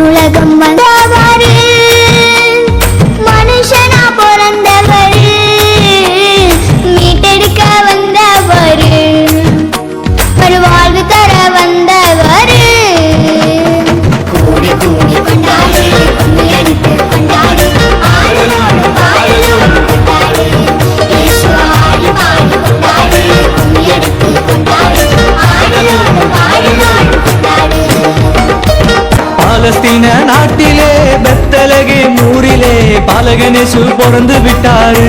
மண்ணுலகம் வந்தவர் மனுஷனா பிறந்தவர் மீட்டெடுக்க வந்தவர் வாழ்வு தர வந்த நாட்டிலே பெத்தலகே ஊரிலே பாலகணேசு பிறந்து விட்டாரு.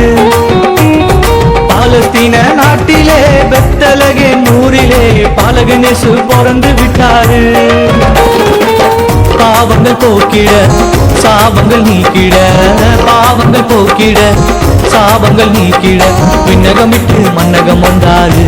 பாலத்தின நாட்டிலே பெத்தலகே ஊரிலே பாலகணேசு பிறந்து விட்டாரு. பாவங்கள் போக்கிட சாபங்கள் நீக்கிட பாவங்கள் போக்கிட சாபங்கள் நீக்கிட விண்ணகமிட்டு மன்னகம் வந்தாரு.